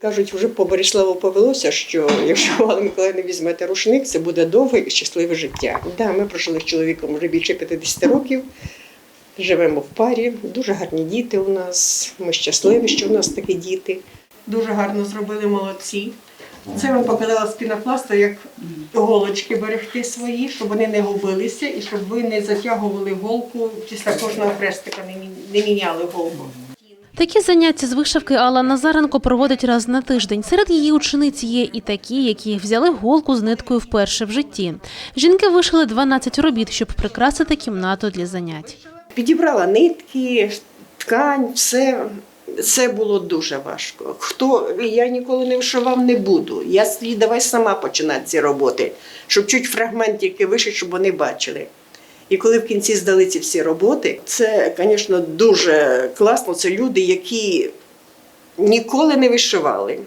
Кажуть, вже по Бориславу повелося, що якщо Алла Миколаївна візьмете рушник, це буде довге і щасливе життя. Да, ми прожили з чоловіком вже більше 50 років, живемо в парі, дуже гарні діти у нас. Ми щасливі, що у нас такі діти. Дуже гарно зробили молодці. Це вам показала з пінопласту, як голочки берегти свої, щоб вони не губилися і щоб ви не затягували голку після кожного хрестика, не міняли голку. Такі заняття з вишивки Алла Назаренко проводить раз на тиждень. Серед її учениць є і такі, які взяли голку з ниткою вперше в житті. Жінки вишили 12 робіт, щоб прикрасити кімнату для занять. Підібрала нитки, ткань, все. Це було дуже важко. Хто я ніколи не вишивав, не буду. Я давай сама починати ці роботи, щоб чуть фрагмент тільки вишити, щоб вони бачили. І коли в кінці здали ці всі роботи, це, звісно, дуже класно. Це люди, які ніколи не вишивали.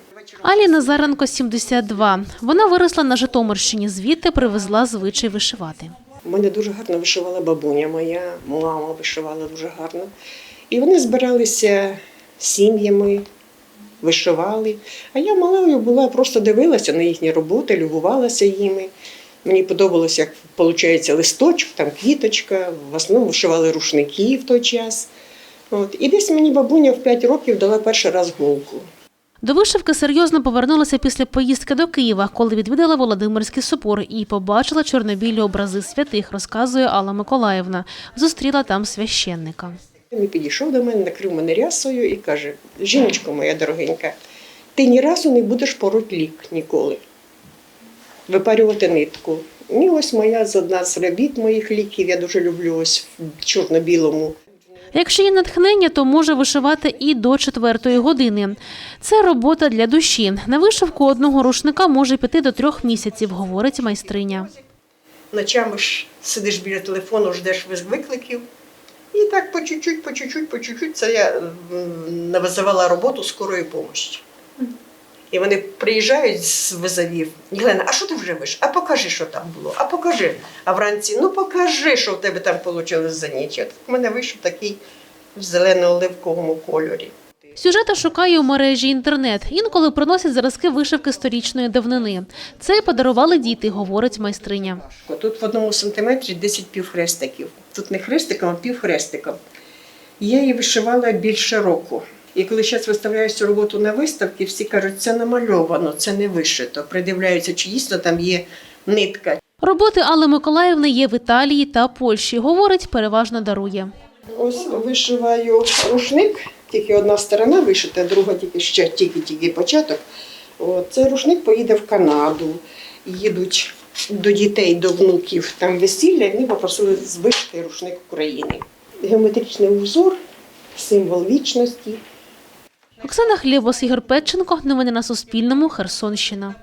Алі Назаренко 72. Вона виросла на Житомирщині, звідти привезла звичай вишивати. У мене дуже гарно вишивала бабуня моя, мама вишивала дуже гарно. І вони збиралися сім'ями, вишивали. А я малою була, просто дивилася на їхні роботи, любувалася їми. Мені подобалося, як виходить листочок, там квіточка, в основному вишивали рушники в той час. От. І десь мені бабуня в 5 років дала перший раз голку. До вишивки серйозно повернулася після поїздки до Києва, коли відвідала Володимирський собор і побачила чорнобілі образи святих, розказує Алла Миколаївна. Зустріла там священника. Він підійшов до мене, накрив мене рясою і каже: Жіночко моя дорогенька, ти ні разу не будеш пороть лік ніколи. Випарювати нитку. І ось моя з одна з робіт моїх ліків, я дуже люблю ось в чорно-білому. Якщо є натхнення, то може вишивати і до четвертої години. Це робота для душі. На вишивку одного рушника може піти до трьох місяців, говорить майстриня. Ночами ж сидиш біля телефону, ждеш викликів. І так по чуть-чуть, по чуть-чуть, по чуть-чуть це я м, називала роботу скорої допомоги. І вони приїжджають з визовів. Єлена, а що ти вже виш? А покажи, що там було, а покажи. А вранці, ну покажи, що в тебе там вийшло заняття. От У мене вийшов такий в зелено-оливковому кольорі. Сюжета шукає у мережі інтернет. Інколи приносять зразки вишивки сторічної давнини. Це подарували діти, говорить майстриня. Тут в одному сантиметрі 10 півхрестиків. Тут не хрестиком, а півхрестиком. Я її вишивала більше року. І коли зараз виставляю цю роботу на виставки, всі кажуть, це намальовано, це не вишито. Придивляються, чи дійсно там є нитка. Роботи Алли Миколаївни є в Італії та Польщі. Говорить, переважно дарує. Ось вишиваю рушник, тільки одна сторона вишита, друга тільки ще тільки-тільки початок. Цей рушник поїде в Канаду. Їдуть до дітей, до внуків там весілля, і вони попросили вишити рушник України. Геометричний узор, символ вічності. Оксана Хлєбос, Ігор Петченко. Новини на Суспільному. Херсонщина.